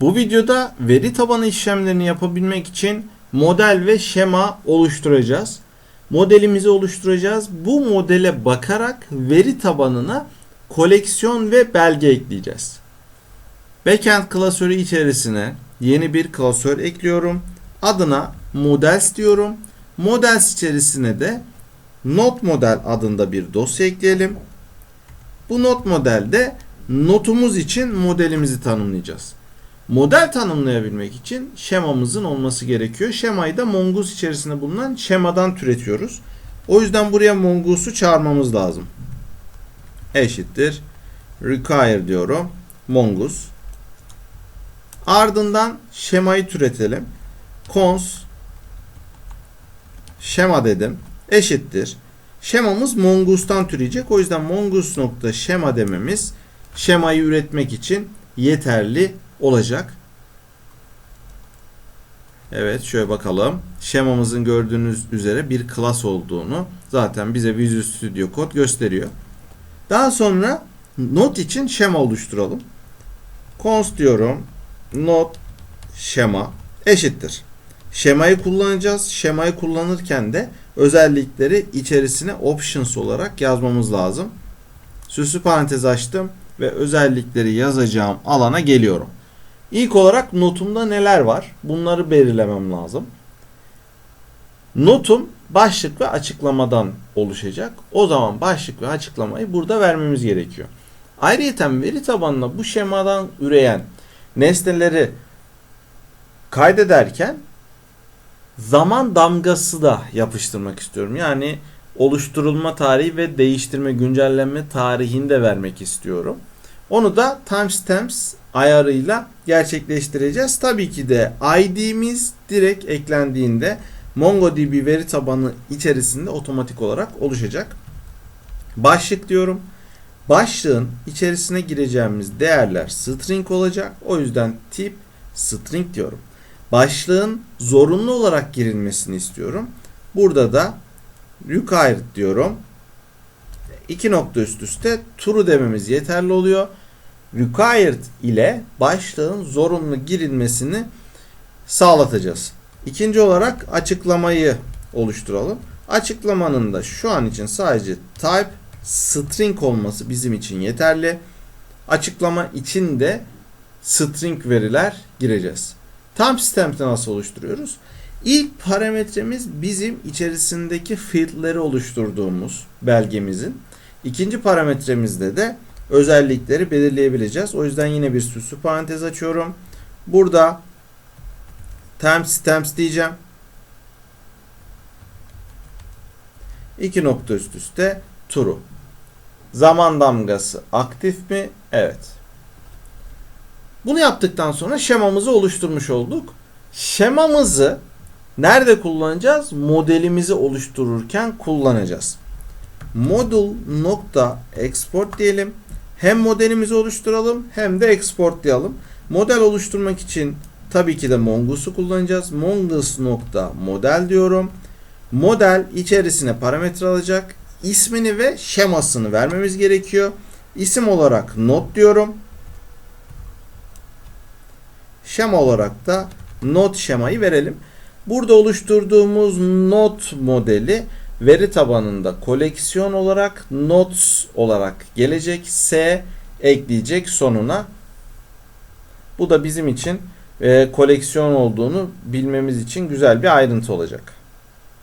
Bu videoda veri tabanı işlemlerini yapabilmek için model ve şema oluşturacağız. Modelimizi oluşturacağız. Bu modele bakarak veri tabanına koleksiyon ve belge ekleyeceğiz. Backend klasörü içerisine yeni bir klasör ekliyorum. Adına models diyorum. Models içerisine de not model adında bir dosya ekleyelim. Bu not modelde notumuz için modelimizi tanımlayacağız. Model tanımlayabilmek için şemamızın olması gerekiyor. Şemayı da mongoose içerisinde bulunan şemadan türetiyoruz. O yüzden buraya mongoose'u çağırmamız lazım. Eşittir. Require diyorum. Mongoose. Ardından şemayı türetelim. Cons şema dedim. Eşittir. Şemamız mongoose'dan türeyecek. O yüzden mongoose nokta şema dememiz şemayı üretmek için yeterli olacak. Evet şöyle bakalım. Şemamızın gördüğünüz üzere bir class olduğunu zaten bize Visual Studio Code gösteriyor. Daha sonra not için şema oluşturalım. Const diyorum. Not şema eşittir. Şemayı kullanacağız. Şemayı kullanırken de özellikleri içerisine options olarak yazmamız lazım. Süslü parantez açtım ve özellikleri yazacağım alana geliyorum. İlk olarak notumda neler var? Bunları belirlemem lazım. Notum başlık ve açıklamadan oluşacak. O zaman başlık ve açıklamayı burada vermemiz gerekiyor. Ayrıca veri tabanına bu şemadan üreyen nesneleri kaydederken zaman damgası da yapıştırmak istiyorum. Yani oluşturulma tarihi ve değiştirme güncelleme tarihini de vermek istiyorum. Onu da timestamps ayarıyla gerçekleştireceğiz. Tabii ki de ID'miz direkt eklendiğinde MongoDB veri tabanı içerisinde otomatik olarak oluşacak. Başlık diyorum. Başlığın içerisine gireceğimiz değerler string olacak. O yüzden tip string diyorum. Başlığın zorunlu olarak girilmesini istiyorum. Burada da required diyorum. İki nokta üst üste true dememiz yeterli oluyor. Required ile başlığın zorunlu girilmesini sağlatacağız. İkinci olarak açıklamayı oluşturalım. Açıklamanın da şu an için sadece type string olması bizim için yeterli. Açıklama için de string veriler gireceğiz. Timestamp'ı nasıl oluşturuyoruz? İlk parametremiz bizim içerisindeki field'leri oluşturduğumuz belgemizin. İkinci parametremizde de özellikleri belirleyebileceğiz. O yüzden yine bir süslü parantez açıyorum. Burada timestamps diyeceğim. İki nokta üst üste true. Zaman damgası aktif mi? Evet. Bunu yaptıktan sonra şemamızı oluşturmuş olduk. Şemamızı nerede kullanacağız? Modelimizi oluştururken kullanacağız. Model nokta export diyelim. Hem modelimizi oluşturalım hem de export diyelim. Model oluşturmak için tabii ki de Mongoose'u kullanacağız. Mongoose nokta model diyorum. Model içerisine parametre alacak. İsmini ve şemasını vermemiz gerekiyor. İsim olarak not diyorum. Şema olarak da not şemayı verelim. Burada oluşturduğumuz not modeli veri tabanında koleksiyon olarak notes olarak gelecek. S ekleyecek sonuna. Bu da bizim için e, koleksiyon olduğunu bilmemiz için güzel bir ayrıntı olacak.